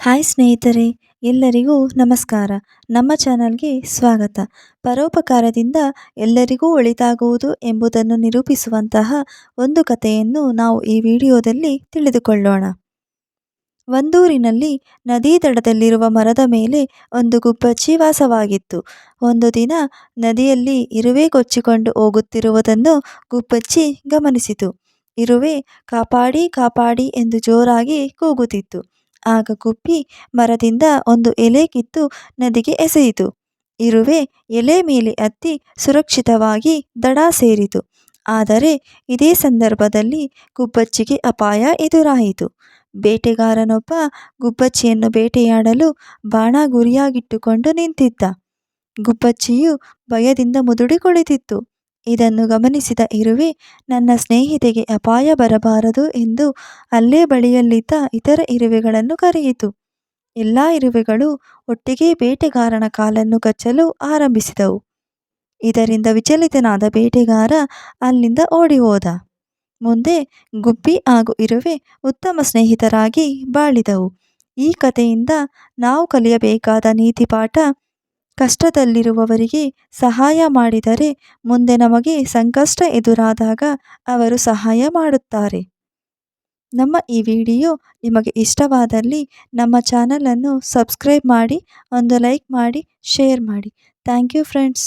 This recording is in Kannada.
ಹಾಯ್ ಸ್ನೇಹಿತರೆ, ಎಲ್ಲರಿಗೂ ನಮಸ್ಕಾರ. ನಮ್ಮ ಚಾನಲ್ಗೆ ಸ್ವಾಗತ. ಪರೋಪಕಾರದಿಂದ ಎಲ್ಲರಿಗೂ ಒಳಿತಾಗುವುದು ಎಂಬುದನ್ನು ನಿರೂಪಿಸುವಂತಹ ಒಂದು ಕಥೆಯನ್ನು ನಾವು ಈ ವಿಡಿಯೋದಲ್ಲಿ ತಿಳಿದುಕೊಳ್ಳೋಣ. ಒಂದೂರಿನಲ್ಲಿ ನದಿ ದಡದಲ್ಲಿರುವ ಮರದ ಮೇಲೆ ಒಂದು ಗುಬ್ಬಚ್ಚಿ ವಾಸವಾಗಿತ್ತು. ಒಂದು ದಿನ ನದಿಯಲ್ಲಿ ಇರುವೆ ಕೊಚ್ಚಿಕೊಂಡು ಹೋಗುತ್ತಿರುವುದನ್ನು ಗುಬ್ಬಚ್ಚಿ ಗಮನಿಸಿತು. ಇರುವೆ ಕಾಪಾಡಿ ಕಾಪಾಡಿ ಎಂದು ಜೋರಾಗಿ ಕೂಗುತ್ತಿತ್ತು. ಆಗ ಗುಬ್ಬಿ ಮರದಿಂದ ಒಂದು ಎಲೆ ಕಿತ್ತು ನದಿಗೆ ಎಸೆಯಿತು. ಇರುವೆ ಎಲೆ ಮೇಲೆ ಹತ್ತಿ ಸುರಕ್ಷಿತವಾಗಿ ದಡ ಸೇರಿತು. ಆದರೆ ಇದೇ ಸಂದರ್ಭದಲ್ಲಿ ಗುಬ್ಬಚ್ಚಿಗೆ ಅಪಾಯ ಎದುರಾಯಿತು. ಬೇಟೆಗಾರನೊಬ್ಬ ಗುಬ್ಬಚ್ಚಿಯನ್ನು ಬೇಟೆಯಾಡಲು ಬಾಣ ಗುರಿಯಾಗಿಟ್ಟುಕೊಂಡು ನಿಂತಿದ್ದ. ಗುಬ್ಬಚ್ಚಿಯು ಭಯದಿಂದ ಮುದುಡಿ ಕುಳಿತಿತ್ತು ಇದನ್ನು ಗಮನಿಸಿದ ಇರುವೆ, ನನ್ನ ಸ್ನೇಹಿತೆಗೆ ಅಪಾಯ ಬರಬಾರದು ಎಂದು ಅಲ್ಲೇ ಬಳಿಯಲ್ಲಿದ್ದ ಇತರ ಇರುವೆಗಳನ್ನು ಕರೆಯಿತು. ಎಲ್ಲ ಇರುವೆಗಳು ಒಟ್ಟಿಗೆ ಬೇಟೆಗಾರನ ಕಾಲನ್ನು ಕಚ್ಚಲು ಆರಂಭಿಸಿದವು. ಇದರಿಂದ ವಿಚಲಿತನಾದ ಬೇಟೆಗಾರ ಅಲ್ಲಿಂದ ಓಡಿ ಹೋದ ಮುಂದೆ ಗುಬ್ಬಿ ಹಾಗೂ ಇರುವೆ ಉತ್ತಮ ಸ್ನೇಹಿತರಾಗಿ ಬಾಳಿದವು. ಈ ಕಥೆಯಿಂದ ನಾವು ಕಲಿಯಬೇಕಾದ ನೀತಿ ಪಾಠ ಕಷ್ಟದಲ್ಲಿರುವವರಿಗೆ ಸಹಾಯ ಮಾಡಿದರೆ ಮುಂದೆ ನಮಗೆ ಸಂಕಷ್ಟ ಎದುರಾದಾಗ ಅವರು ಸಹಾಯ ಮಾಡುತ್ತಾರೆ. ನಮ್ಮ ಈ ವಿಡಿಯೋ ನಿಮಗೆ ಇಷ್ಟವಾದಲ್ಲಿ ನಮ್ಮ ಚಾನಲನ್ನು ಸಬ್ಸ್ಕ್ರೈಬ್ ಮಾಡಿ, ಒಂದು ಲೈಕ್ ಮಾಡಿ, ಶೇರ್ ಮಾಡಿ. Thank you friends.